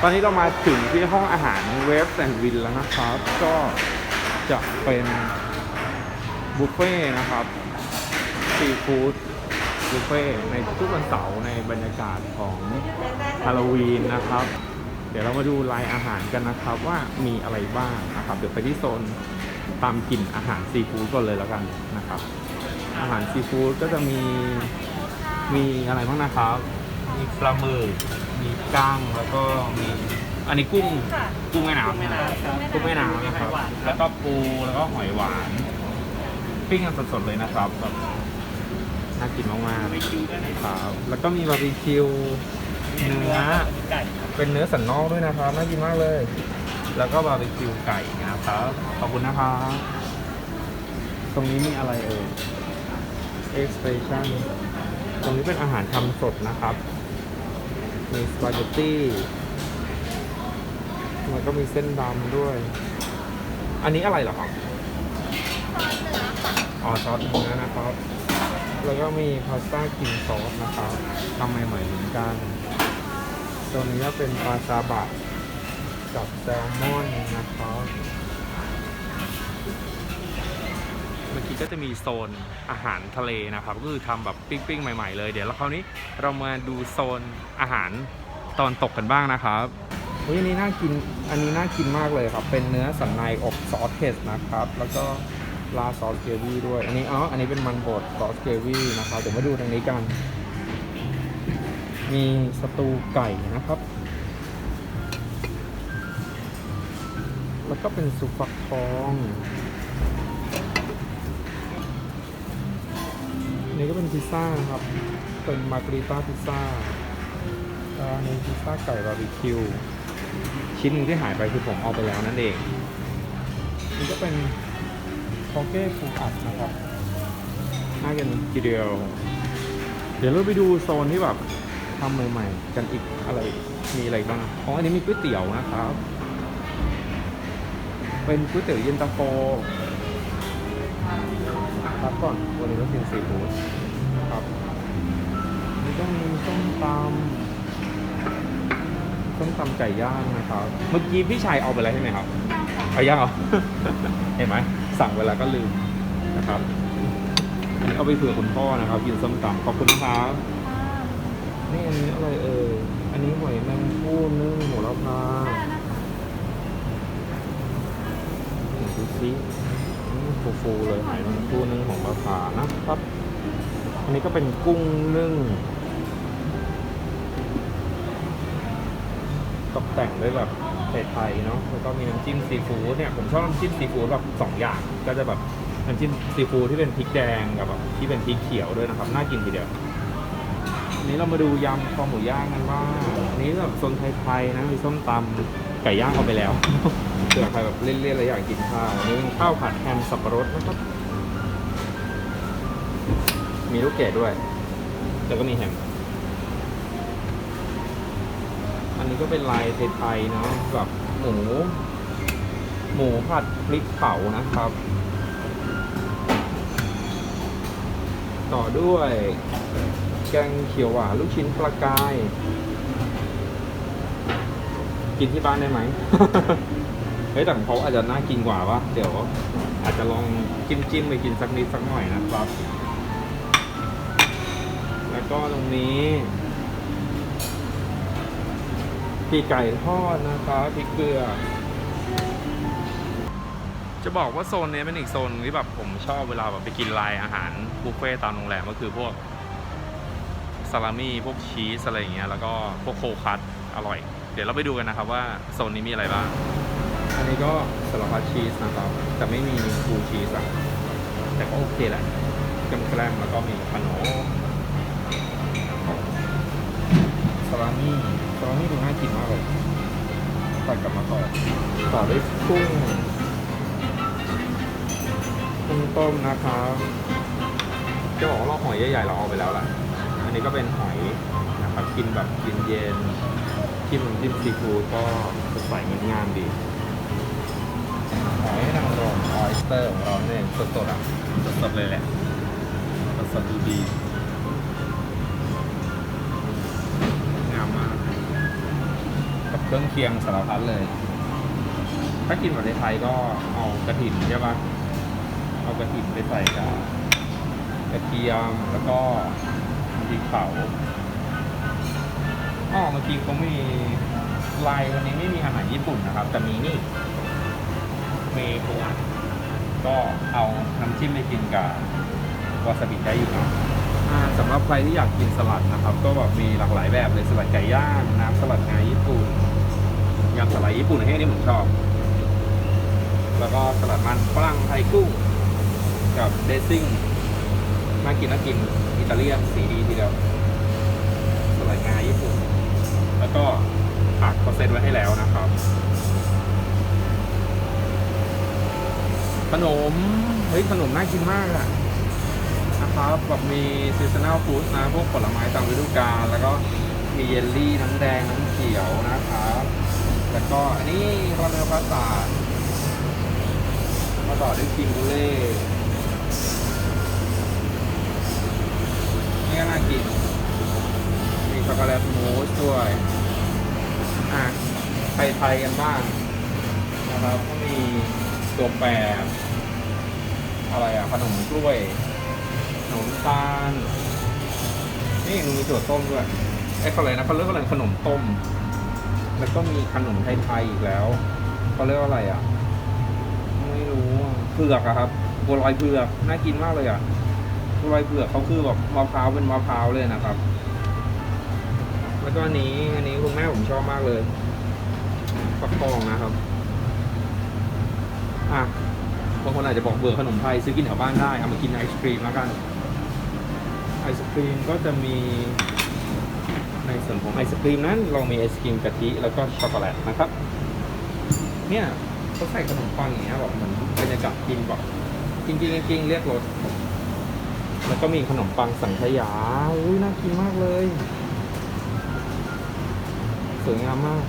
ตอนนี้เรามาถึงที่ห้องอาหารเวฟแอนด์วินแล้วนะครับ ก็จะเป็นบุฟเฟ่ต์นะครับซีฟู้ดบุฟเฟ่ต์ในทุกวันเสาร์ในบรรยากาศของฮาโลวีนนะครับ เดี๋ยวเรามาดูรายอาหารกันนะครับว่ามีอะไรบ้างนะครับ เดี๋ยวไปที่โซนตามกลิ่นอาหารซีฟู้ดก่อนเลยแล้วกันนะครับ อาหารซีฟู้ดก็จะมีมีอะไรบ้างนะครับ มีปลาหมึกมีกั้งแล้วก็มีอันนี้กุ้งกุ้งแม่น้ำนะครับกุ้งแม่น้ำนะครับแล้วก็ปูแล้วก็หอยหวานปิ้งกันสดๆเลยนะครับแบบน่ากินมากๆครับแล้วก็มีบาร์บีคิวเนื้อเป็นเนื้อสันนอกด้วยนะครับน่ากินมากเลย แล้วก็บาร์บีคิวไก่นะครับ ขอบคุณนะครับ ตรงนี้มีอะไรเอ่ย Expression ตรงนี้เป็นอาหารทำสดนะครับ มีสปาเกตตี้แล้วก็มีเส้นดำด้วย อันนี้อะไรเหรอครับอ๋อซอสเนื้อนะครับ แล้วก็มีพาสต้ากลิ่นซอสนะครับทำใหม่ๆเหมือนกัน ตัวนี้ก็เป็นปลาซาบะกับแซลมอนนะครับ เมื่อกี้ก็จะมีโซนอาหารทะเลนะครับก็คือทำแบบปิ้งๆใหม่ ๆ เลยเดี๋ยวแล้วคราวนี้เรามาดูโซนอาหารตอนตกกันบ้างนะครับเฮ้ยอันนี้น่ากินอันนี้น่ากินมากเลยครับ เป็นเนื้อสันในอบซอสเผ็ดนะครับ แล้วก็ราซอสเกรวี่ด้วย อันนี้อ๋ออันนี้เป็นมันบดซอสเกรวี่นะครับเดี๋ยวมาดูทางนี้กัน มีสตูไก่นะครับ แล้วก็เป็นซุปฟักทอง อันนี้ก็เป็นพิซซ่านะครับ เป็นมาร์กริต้าพิซซ่าอันนี้พิซซ่าไก่บาร์บีคิว ชิ้นหนึงที่หายไปคือผมเอาไปแล้วนั่นเอง นี่ก็เป็นโคเก้ฟูอัดนะครับ น่ากินทีเดียว เดี๋ยวเราไปดูโซนที่แบบทำใหม่ๆกันอีกอะไร มีอะไรบ้าง อ๋อ อันนี้มีก๋วยเตี๋ยวนะครับ เป็นก๋วยเตี๋ยวเย็นตาโฟ ครับก่อนวันนี้ก็กินซีฟู้ดครับนี่ก็มีส้มตำส้มตำไก่ย่างนะครับ เมื่อกี้พี่ชายเอาไปแล้วใช่ไหมครับเอาย่างเหรอ เห็นไหมสั่งเวแลาก็ลืมนะครับอันนี้เอาไปเผื่อคุณพ่อนะครับกินส้มตำขอบคุณนะครับนี่อันนี้อะไรเอ่ยอันนี้หอยแมงผู้นึ่งโหระพาดูซิ ฟูๆเลยหอยแมงผู้นึ่งของราคานะครับ อันนี้ก็เป็นกุ้งนึ่ง ตกแต่งด้วยแบบไทยๆเนาะ แล้วก็มีน้ำจิ้มซีฟู้ดเนี่ย ผมชอบน้ำจิ้มซีฟู้ดแบบสองอย่าง ก็จะแบบน้ำจิ้มซีฟู้ดที่เป็นพริกแดงกับแบบที่เป็นพริกเขียวด้วยนะครับ น่ากินทีเดียวอันนี้เรามาดูยำคอหมูย่างกันบ้างอันนี้แบบโซนไทยๆนะ มีส้มตำไก่ย่างเอาไปแล้ว เผื่อใครแบบเล่นๆแล้วอยากกินข้าวอันนี้เป็นข้าวผัดแฮมสับปะรดนะครับ มีลูกเกดด้วย แล้วก็มีแฮม อันนี้ก็เป็นลายไทยๆเนาะแบบหมู หมูผัดพริกเผานะครับ ต่อด้วย แกงเขียวหวานลูกชิ้นปลากาย กินที่บ้านได้ไหม เฮ้ยแต่ของเขาอาจจะน่ากินกว่าปะเดี๋ยว อาจจะลองจิ้มจิ้มไปกินสักนิดสักหน่อยนะครับ แล้วก็ตรงนี้ปีไก่ทอดนะครับพริกเกลือ จะบอกว่าโซนนี้เป็นอีกโซนที่แบบผมชอบเวลาแบบไปกินไลน์อาหารบุฟเฟ่ต์ตามโรงแรมก็คือพวกซาลามี่พวกชีสอะไรอย่างเงี้ยแล้วก็พวกโคคัตอร่อย เดี๋ยวเราไปดูกันนะครับว่าโซนนี้มีอะไรบ้าง อันนี้ก็สารพัดชีสนะครับ แต่ไม่มีฟูชีสอะแต่ก็โอเคแหละแกล้มแกลมแล้วก็มีขนมซาลามี่ซาลามี่ดูน่ากินมากเลยใส่กลับมาต่อต่อด้วยกุ้งกุ้งต้มนะครับจะบอกว่าเราหอยใหญ่ๆเราเอาไปแล้วล่ะ อันนี้ก็เป็นหอยนะครับกินแบบเย็นๆจิ้มน้ำจิ้มซีฟู้ดก็สดใสงดงามดี หอยนางรมออยสเตอร์ของเราเนี่ยสดๆอะสดๆเลยแหละสันดูดีงามมากกับเครื่องเคียงสารพัดเลย ถ้ากินแบบในไทยก็เอากระถิ่นใช่ปะเอากระถิ่นไปใส่กับกระเทียมแล้วก็พริกเผาอ๋อเมื่อกี้เขามีลายวันนี้ไม่มีอาหารญี่ปุ่นนะครับ แต่มีนี่ เมกุอะก็เอาน้ำจิ้มไปกินกับวาซาบิได้อยู่นะอ่าสำหรับใครที่อยากกินสลัดนะครับ ก็แบบมีหลากหลายแบบเลยสลัดไก่ย่างน้ำสลัดงาญี่ปุ่นยำสลัดญี่ปุ่นให้นี่ผมชอบ แล้วก็สลัดมันฝรั่งไทยกุ้งกับเดซซิ่งน่ากินน่ากินอิตาเลียนสีดีทีเดียวสลัดงาญี่ปุ่น แล้วก็ผักเขาเซตไว้ให้แล้วนะครับ ขนม เฮ้ย ขนมน่ากินมากอะนะครับแบบมีซีซัน a ลฟู้ดนะ พวกผลไม้ตามฤดูกาลแล้วก็มีเยลลี่น้ำแดงน้ำเขียวนะครับแล้วก็อันนี้คาราเมลพาสต้ามาต่อด้วยครีมบูเล่นี่ก็น่ากิน มีช็อกโกแลตมูสด้วย อะไทยๆกันบ้างนะครับก็มีตัวแปร อะไรอะขนมกล้วยขนมตาลนี่มีถั่วต้มด้วยไอ้เขาอะไรนะเขาเรียกว่าอะไรขนมต้ม แล้วก็มีขนมไทยๆอีกแล้วเขาเรียกว่าอะไรอะ ไม่รู้อะเผือกอะครับบัวลอยเผือกน่ากินมากเลยอะบัวลอยเผือกเขาคือแบบมะพร้าวเป็นมะพร้าวเลยนะครับ แล้วก็อันนี้อันนี้คุณแม่ผมชอบมากเลยฟักทองนะครับ อะ บางคนอาจจะบอกเบื่อขนมไทยซื้อกินแถวบ้านได้ เอามากินไอศครีมแล้วกัน ไอศครีมก็จะมีในส่วนของไอศครีมนั้น เรามีไอศครีมกะทิแล้วก็ช็อกโกแลตนะครับ เนี่ยเขาใส่ขนมปังอย่างเงี้ยแบบเหมือนบรรยากาศกินแบบจริงๆจริงเรียกรสแล้วก็มีขนมปังสังขยาอุ้ยน่ากินมากเลย สวยงามมาก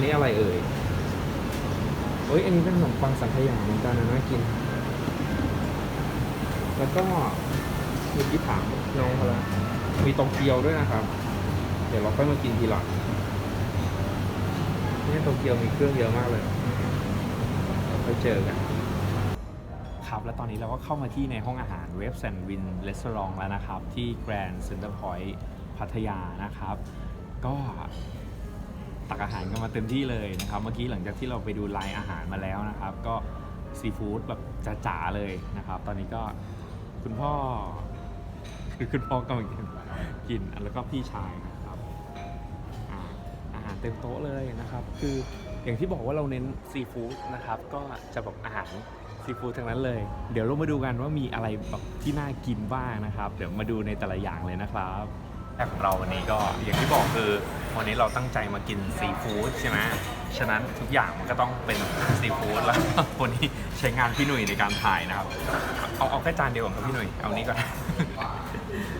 นนี้อะไรเอ่ยเฮ้ยอันนี้เป็นขนมปังสังขยาเหมือนกันนะน่ากิน แล้วก็เมื่อกี้ถามน้องเขาแล้วมีโตเกียวด้วยนะครับ เดี๋ยวเราค่อยมากินทีหลังนี่โตเกียวมีเครื่องเยอะมากเลยเราค่อยเจอกันครับและตอนนี้เราก็เข้ามาที่ในห้องอาหารเวฟแซนด์วินレス a อ r แล้วนะครับ ที่ Grand Center Point พัทยานะครับ ก็ ตักอาหารกันมาเต็มที่เลยนะครับ เมื่อกี้หลังจากที่เราไปดูไลน์อาหารมาแล้วนะครับ ก็ซีฟู้ดแบบจ๋าๆเลยนะครับ ตอนนี้ก็คุณพ่อคือคุณพ่อกำลังกินกินแล้วก็พี่ชายนะครับอาอาหารเต็มโต๊ะเลยนะครับ คืออย่างที่บอกว่าเราเน้นซีฟู้ดนะครับ ก็จะแบบอาหารซีฟู้ดทั้งนั้นเลย เดี๋ยวเรามาดูกันว่ามีอะไรแบบที่น่ากินบ้างนะครับ เดี๋ยวมาดูในแต่ละอย่างเลยนะครับ แรกของเราวันนี้ก็อย่างที่บอกคือวันนี้เราตั้งใจมากินซีฟู้ดใช่ไหมฉะนั้นทุกอย่างมันก็ต้องเป็นซีฟู้ดแล้ววันนี้ใช้งานพี่หนุ่ยในการถ่ายนะครับ เอาเอาแค่จานเดียวก่อนครับพี่หนุ่ยเอานี้ก่อน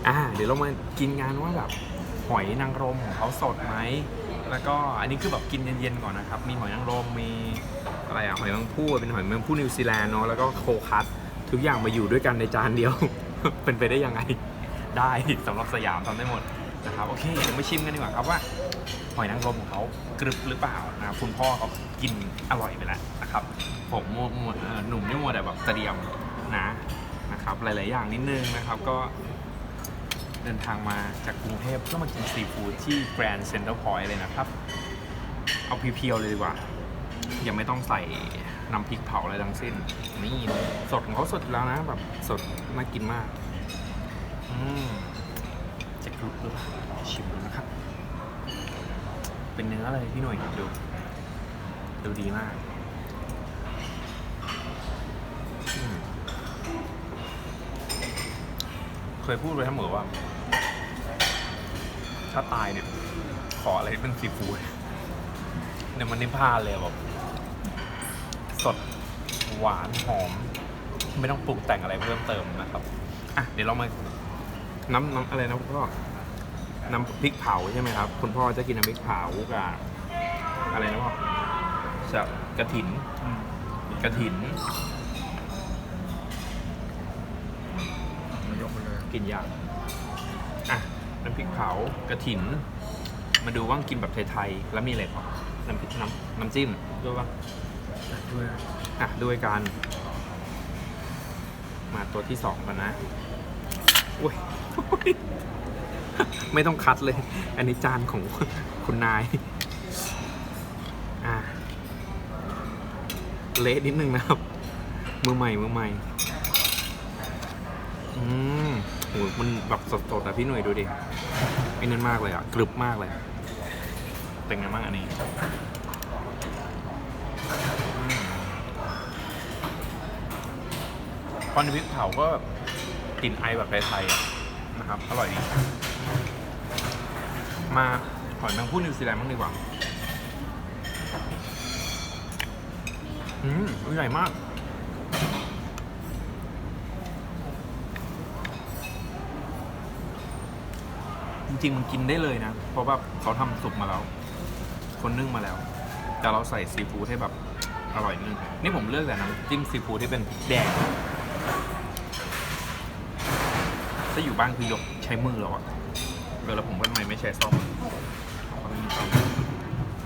อ่าเดี๋ยวเรามากินงานว่าแบบหอยนางรมของเขาสดไหมแล้วก็อันนี้คือแบบกินเย็นๆก่อนนะครับ มีหอยนางรมมีอะไรอะหอยแมงผู้เป็นหอยแมงผู้นิวซีแลนด์เนาะแล้วก็โคคัสทุกอย่างมาอยู่ด้วยกันในจานเดียว เป็นไปได้ยังไง ได้สำหรับสยามทำได้หมดนะครับโอเคเดี๋ยวมาชิมกันดีกว่าครับว่าหอยนางรมของเขากรึบหรือเปล่านะครับคุณพ่อเขากินอร่อยไปแล้วนะครับ ผมมัวมัวหนุ่มนี่มัวแต่แบบเตรียมนะนะครับ หลาย ๆ อย่างนิดนึงนะครับก็เดินทางมาจากกรุงเทพเพื่อมากินซีฟู้ดที่ Grand Central Point เลยนะครับ เอาเพียวๆเลยดีกว่า ยังไม่ต้องใส่น้ำพริกเผาอะไรทั้งสิ้นนี่สดของเขาสดแล้วนะแบบสดน่ากินมาก จะกรุบหรือเปล่าชิมดูนะครับ เป็นเนื้อเลยพี่หน่วยดู ดูดีมากเคยพูดไว้เสมอว่า ถ้าตายเนี่ย ขออะไรที่เป็นซีฟู้ดเนี่ยมันนิพพานเลยแบบสดหวานหอม ไม่ต้องปรุงแต่งอะไรเพิ่มเติมนะครับ อะ เดี๋ยวเรามา น้ำน้ำอะไรนะพ่อน้ำพริกเผาใช่ไหมครับ คุณพ่อจะกินน้ำพริกเผากับอะไรนะพ่อจะกระถินกระถินมายกมาเลยกินยากอะน้ำพริกเผากระถิน มาดูว่างกินแบบไทยๆแล้วมีอะไรพ่อน้ำพริกน้ำน้ำจิ้มด้วยปะด้วยอะด้วยกันมาตัวที่สองกันนะอุ้ย ไม่ต้องคัดเลย อันนี้จานของคุณนาย อะเละนิดนึงนะครับ มือใหม่ มือใหม่ อืมโหมันแบบสดๆอะพี่หน่วยดูดิไอ้นั่นมากเลยอะกรึบมากเลย เป็นไงบ้างอันนี้อืมตอนพริกเผาก็กลิ่นไอแบบไทยๆอะ นะครับ อร่อยดีมาหอยแมงพู่นิวซีแลนด์บ้างดีกว่าอืมตัวใหญ่มาก จริงๆมันกินได้เลยนะ เพราะว่าเขาทำสุกมาแล้ว คนนึ่งมาแล้ว แต่เราใส่ซีฟู้ดให้แบบอร่อยนิดนึงนี่ผมเลือกแต่น้ำจิ้มซีฟู้ดที่เป็นแดง ถ้าอยู่บ้านคือยกใช้มือแล้วอะเออแล้วผมก็ทำไมไม่ใช้ซ่อมเพราะมีซ่อม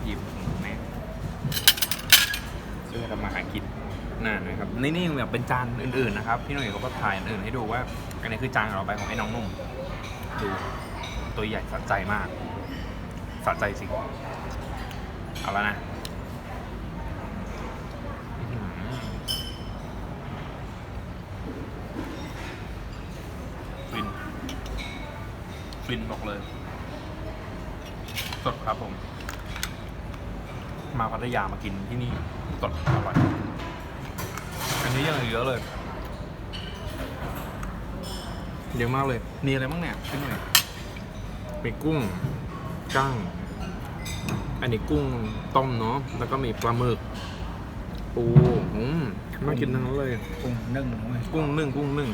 หยิบของแม่ช่วยทำมาหากินน่านะครับ นี่นี่แบบเป็นจานอื่นๆนะครับ พี่หนุ่ยเขาก็ถ่ายอื่นให้ดูว่า อันนี้คือจานของเราไปของไอ้น้องนุ่ม ดูตัวใหญ่สะใจมากสะใจจริเอาแล้วนะอื้อหือฟิน ฟินบอกเลย สดครับผม มาพัทยามากินที่นี่สดอร่อย อันนี้ยังเหลือเยอะเลย เยอะมากเลย มีอะไรบ้างเนี่ยพี่หน่อยมีกุ้งกั้ง อันนี้กุ้งต้มเนาะ แล้วก็มีปลาหมึก ปูอืมน่ากินทั้งนั้นเลย กุ้งนึ่งด้วยกุ้งนึ่งกุ้งนึ่ง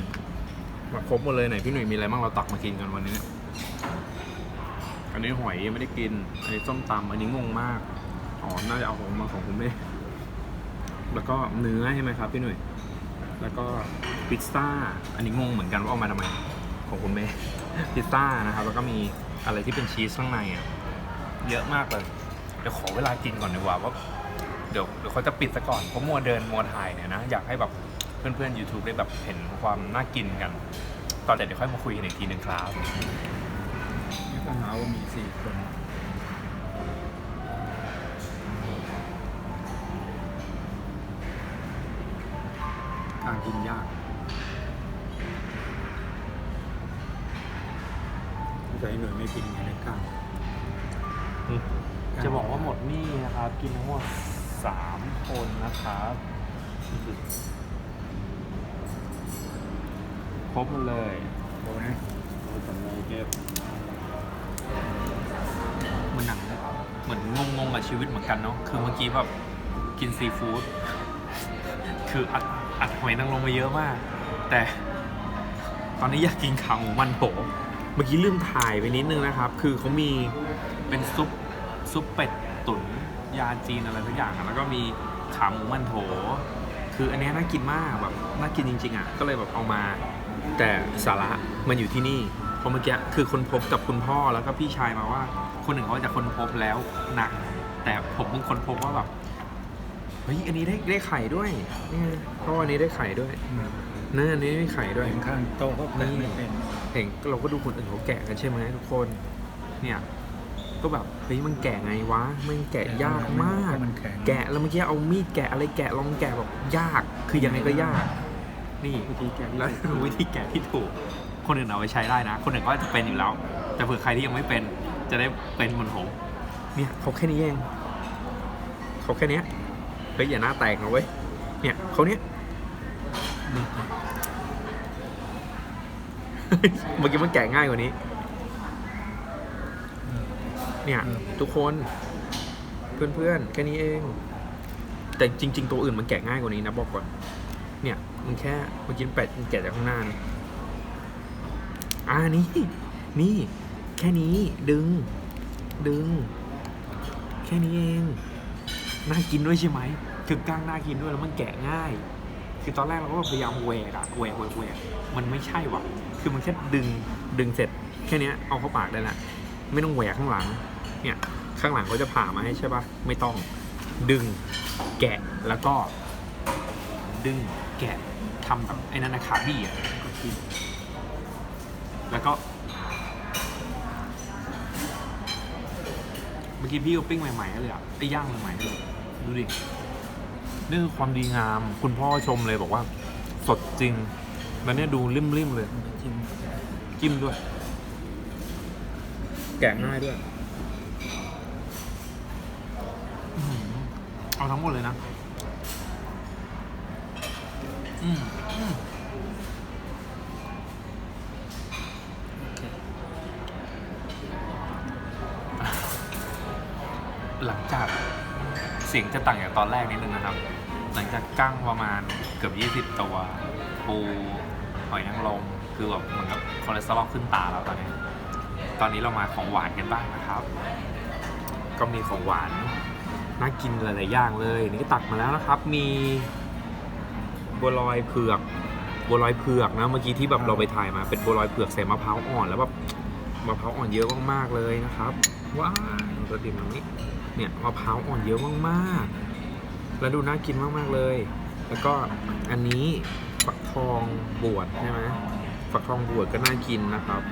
มาครบหมดเลยไหนพี่หนุ่ยมีอะไรบ้างเราตักมากินกันวันนี้เนี่ยอั นนี้หอยยังไม่ได้กิน อันนี้ส้มตำอันนี้งงมาก อ๋อ น่าจะเอาของมาของคุณแม่ แล้วก็เนื้อใช่ไหมครับพี่หนุ่ย แล้วก็พิซซ่า อันนี้งงเหมือนกันว่าเอามาทำไม ของคุณแม่ พิซซ่านะครับ แล้วก็มีอะไรที่เป็นชีสข้างในอะ เยอะมากเลย เดี๋ยวขอเวลากินก่อนดีกว่าว่าเดี๋ยวเดี๋ยวเขาจะปิดซะก่อนเพราะมัวเดินมัวถ่ายเนี่ยนะ อยากให้แบบเพื่อนๆ YouTube ได้แบบเห็นความน่ากินกัน ตอนเดี๋ยวเดี๋ยวค่อยมาคุยกันอีกทีหนึ่งครับ ก็หาว่ามีสี่คนการกินยากใจหน่วยไม่กินไงในกล้างจะบอกว่าหมดนี่นะครับ กินทั้งหมดสามคนนะครับครบหมดเลยโอ้นะโอ้สำเลย เหมือนงงงๆกับชีวิตเหมือนกันเนาะคือเมื่อกี้แบบกินซีฟู้ดคืออัดอัดหอยนางรมมาเยอะมาก แต่ตอนนี้อยากกินขาหมูมันโถเมื่อกี้ลืมถ่ายไปนิดนึงนะครับ คือเขามีเป็นซุปซุปเป็ดตุ๋นยาจีนอะไรสักอย่างแล้วก็มีขาหมูมันโถ คืออันนี้น่ากินมากแบบน่ากินจริง ๆอะก็เลยแบบเอามา แต่สาระมันอยู่ที่นี่เพราะเมื่อกี้คือคนพบกับคุณพ่อแล้วก็พี่ชายมาว่า คนหนึ่งเขาจะคนพบแล้วหนัก แต่ผมเพิ่งคนพบว่าแบบเฮ้ยอันนี้ได้ได้ไข่ด้วยนี่ไงเพราะว่าอันนี้ได้ไข่ด้วยเนื้ออันนี้ได้ไข่ด้วยเป็นข้างโต๊ะก็แปลไม่เป็นเห็นเราก็ดูคนอื่นเขาแกะกันใช่ไหมทุกคน เนี่ยก็แบบเฮ้ยมันแกะไงวะมันแกะยากมากมันแข็งแกะแล้วเมื่อกี้เอามีดแกะอะไรแกะลองแกะแบบยากคือยังไงก็ยาก นี่วิธีแกะแล้ววิธีแกะที่ถูก คนอื่นเอาไปใช้ได้นะ คนอื่นก็จะเป็นอยู่แล้ว แต่เผื่อใครที่ยังไม่เป็น จะได้เป็นเหมือนผมเนี่ยเขาแค่นี้เองเขาแค่เนี้ยเฮ้ยอย่าหน้าแตกนะเว้ยเนี่ยเขาเนี้ยเมื่อกี้มันแกะง่ายกว่านี้ เนี่ย ทุกคนเพื่อนๆแค่นี้เอง แต่จริง ๆ ตัวอื่นมันแกะง่ายกว่านี้นะบอกก่อน เนี่ยมันแค่เมื่อกี้เป็ดมันแกะจากข้างหน้านี่อ่านี่นี่ แค่นี้ดึง ดึง แค่นี้เอง น่ากินด้วยใช่ไหมคือกล้างน่ากินด้วยแล้วมันแกะง่าย คือตอนแรกเราก็พยายามแหวกอะแหวกแหวกแหวกมันไม่ใช่ว่ะ คือมันแค่ดึงดึงเสร็จ แค่นี้เอาเข้าปากได้ละไม่ต้องแหวกข้างหลัง เนี่ยข้างหลังเขาจะผ่ามาให้ใช่ปะไม่ต้องดึงแกะแล้วก็ ดึงแกะทำแบบไอ้นั่นนะขาบี้อะก็กินแล้วก็ อกี้พี่ก็ปิ้งใหม่ๆเลยอะไอ้ย่างใหม่ๆเลยดูดินี่คือความดีงาม คุณพ่อชมเลยบอกว่า สดจริงแล้วเนี่ยดูริมๆเลยจิ้มจิ้มด้วย แกะง่ายด้วยเอาทั้งหมดเลยนะ อืม จากเสียงจะต่างจากตอนแรกนิดนึงนะครับ หลังจากกั้งประมาณเกือบ20 ตัวปูหอยนางรมคือแบบเหมือนกับคอเลสเตอรอลขึ้นตาแล้วตอนนี้ ตอนนี้เรามาของหวานกันบ้างนะครับ ก็มีของหวานน่ากินหลายๆอย่างเลยนี่ก็ตักมาแล้วนะครับ มีบัวลอยเผือกบัวลอยเผือกนะเมื่อกี้ที่แบบเราไปถ่ายมาเป็นบัวลอยเผือกใส่มะพร้าวอ่อนแล้วแบบมะพร้าวอ่อนเยอะมากๆเลยนะครับว้าวตัวดิบแบบนี้ เนี่ยมะพร้าวอ่อนเยอะมากๆ แล้วดูน่ากินมากๆเลย แล้วก็อันนี้ฝักทองบวชใช่ไหมฝักทองบวชก็น่ากินนะครับ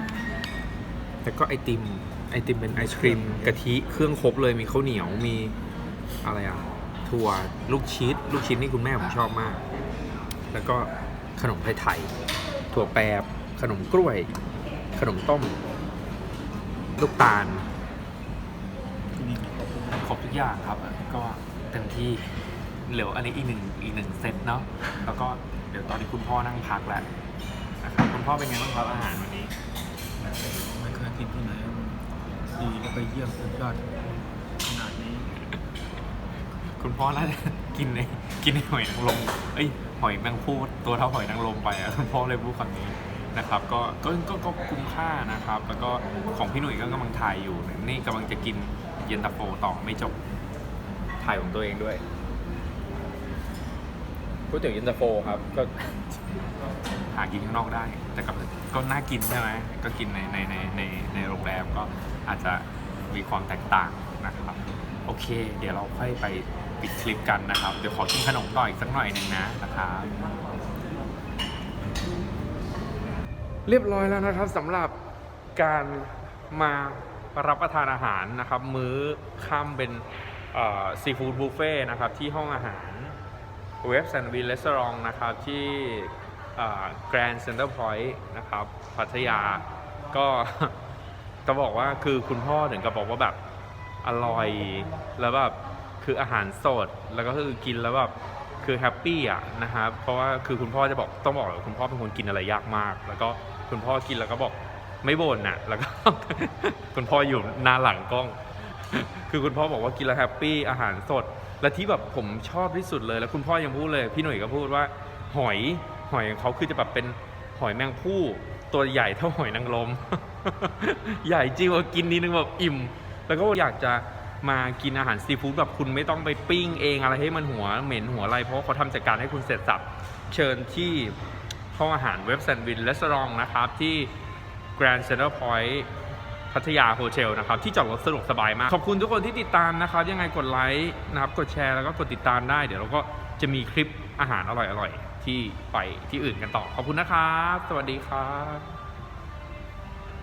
แล้วก็ไอติมไอติมเป็นไอศครีมกะทิเครื่องครบเลยมีข้าวเหนียวมีอะไรอะถั่วลูกชิดลูกชิ้นนี่คุณแม่ผมชอบมาก แล้วก็ขนมไทยๆถั่วแปบขนมกล้วย ขนมต้ม ลูกตาล ทุกอย่างครบทุกอย่างครับ ก็เต็มที่เหลืออันนี้อีกหนึ่งอีกหนึ่งเซตเนาะแล้วก็เดี๋ยวตอนนี้คุณพ่อนั่งพักแล้วนะครับคุณพ่อเป็นไงบ้างครับอาหารวันนี้ไม่เคยกินที่ไหนดีแล้วไปเยี่ยมสุดยอดขนาดนี้ คุณพ่อน่าจะกินในกินในหอยนางรมเอ้ยหอยแมงพูดตัวเท่าหอยนางรมไปอะคุณพ่อเลยพูดคำนี้นะครับก็ก็ก็ก็คุ้มค่านะครับ แล้วก็ของพี่หนุ่ยก็กำลังถ่ายอยู่นี่กำลังจะกิน เย็นตาโฟต่อไม่จบ ถ่ายของตัวเองด้วยก๋วยเตี๋ยวเย็นตาโฟครับก็หากินข้างนอกได้ แต่กับก็น่ากินใช่ไหมก็กินในในในในในโรงแรมก็อาจจะมีความแตกต่างนะครับ โอเค เดี๋ยวเราค่อยไปปิดคลิปกันนะครับ เดี๋ยวขอกินขนมต่ออีกสักหน่อยหนึ่งนะนะครับเรียบร้อยแล้วนะครับสำหรับการมา รับประทานอาหารนะครับ มื้อค่ำเป็นซีฟู้ดบุฟเฟ่นะครับ ที่ห้องอาหารเว็บแซนด์วิชเลสซอร์นะครับ ที่แกรนด์เซ็นเตอร์พอยต์นะครับ พัทยาก็จะบอกว่าคือคุณพ่อถึงกับบอกว่าแบบอร่อยแล้วแบบคืออาหารสดแล้วก็คือกินแล้วแบบคือแฮปปี้อะนะครับเพราะว่าคือคุณพ่อจะบอกต้องบอกเลยว่าคุณพ่อเป็นคนกินอะไรยากมาก แล้วก็คุณพ่อกินแล้วก็บอก ไม่บ่นน่ะ แล้วก็ คุณพ่ออยู่หน้าหลังกล้อง คือคุณพ่อบอกว่ากินแล้วแฮปปี้อาหารสด และที่แบบผมชอบที่สุดเลย แล้วคุณพ่อยังพูดเลย พี่หนุ่ยก็พูดว่า หอยหอยของเขาคือจะแบบเป็นหอยแมงผู้ตัวใหญ่เท่าหอยนางรมใหญ่จริงว่ากินนี้นึงแบบอิ่ม แล้วก็อยากจะมากินอาหารซีฟู้ดแบบคุณไม่ต้องไปปิ้งเองอะไรให้มันหัวเหม็นหัวอะไร เพราะเขาทำจัดการให้คุณเสร็จสับเชิญที่ห้องอาหารเว็บแซนด์วินและสรองนะครับที่ Grand Central Point พัทยาโฮเทลนะครับ ที่จอดรถสะดวกสบายมาก ขอบคุณทุกคนที่ติดตามนะครับ ยังไงกดไลค์นะครับ กดแชร์แล้วก็กดติดตามได้ เดี๋ยวเราก็จะมีคลิปอาหารอร่อยๆ ที่ไปที่อื่นกันต่อ ขอบคุณนะครับ สวัสดีครับ